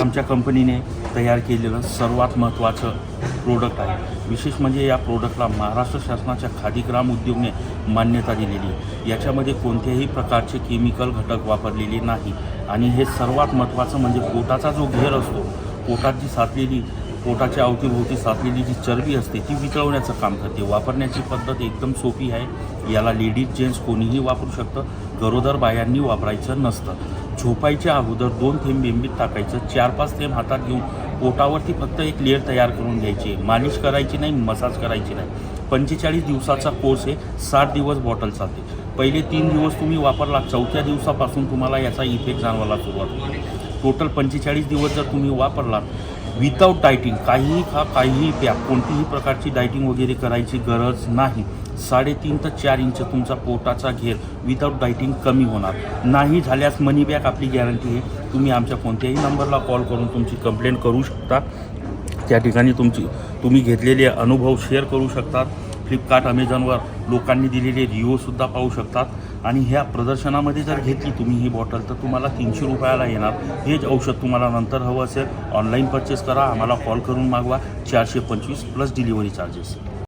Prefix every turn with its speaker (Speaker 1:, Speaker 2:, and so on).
Speaker 1: आमच्या कंपनीने तयार केलेलं सर्वात महत्त्वाचं प्रोडक्ट आहे. विशेष म्हणजे या प्रोडक्टला महाराष्ट्र शासनाच्या खादी ग्राम उद्योगने मान्यता दिलेली आहे. याच्यामध्ये कोणत्याही प्रकारचे केमिकल घटक वापरलेले नाही. आणि हे सर्वात महत्त्वाचं म्हणजे पोटाचा जो घेर असतो पोटात जी साचलेली पोटाच्या अवतीभोवती साचलेली जी चरबी असते ती वितळवण्याचं काम करते. वापरण्याची पद्धत एकदम सोपी आहे. याला लेडीज जेंट्स कोणीही वापरू शकतं. गरोदर बायांनी वापरायचं नसतं. झोपायच्या अगोदर दोन थेंब बिंबीत टाकायचं चार पाच थेंब हातात घेऊन पोटावरती फक्त एक लेअर तयार करून घ्यायची. मालिश करायची नाही मसाज करायची नाही. पंचेचाळीस दिवसाचा कोर्स आहे सात दिवस बॉटल चालते. पहिले तीन दिवस तुम्ही वापरला चौथ्या दिवसापासून तुम्हाला याचा इफेक्ट जाणवायला सुरुवात होते. टोटल पंचेचाळीस दिवस जर तुम्ही वापरलात विदाऊट डायटिंग काहीही खा काहीही प्या. कोणतीही प्रकारची डायटिंग वगैरे करायची गरज नाही. साडेतीन ते चार इंच तुमचा पोटाचा घेर विदाऊट डायटिंग कमी होणार. नाही झाल्यास मनी बॅक आपली गॅरंटी आहे. तुम्ही आमच्या कोणत्याही नंबरला कॉल करून तुमची कंप्लेंट करू शकता. त्या ठिकाणी तुमची तुम्ही घेतलेले अनुभव शेअर करू शकतात. फ्लिपकार्ट अमेझॉनवर लोकांनी दिलेले रिव्ह्यूसुद्धा पाहू शकतात. आणि ह्या प्रदर्शनामध्ये जर घेतली तुम्ही ही बॉटल तर तुम्हाला तीनशे रुपयाला येणार. हेच औषध तुम्हाला नंतर हवं असेल ऑनलाईन परचेस करा आम्हाला कॉल करून मागवा. चारशे पंचवीस प्लस डिलिव्हरी चार्जेस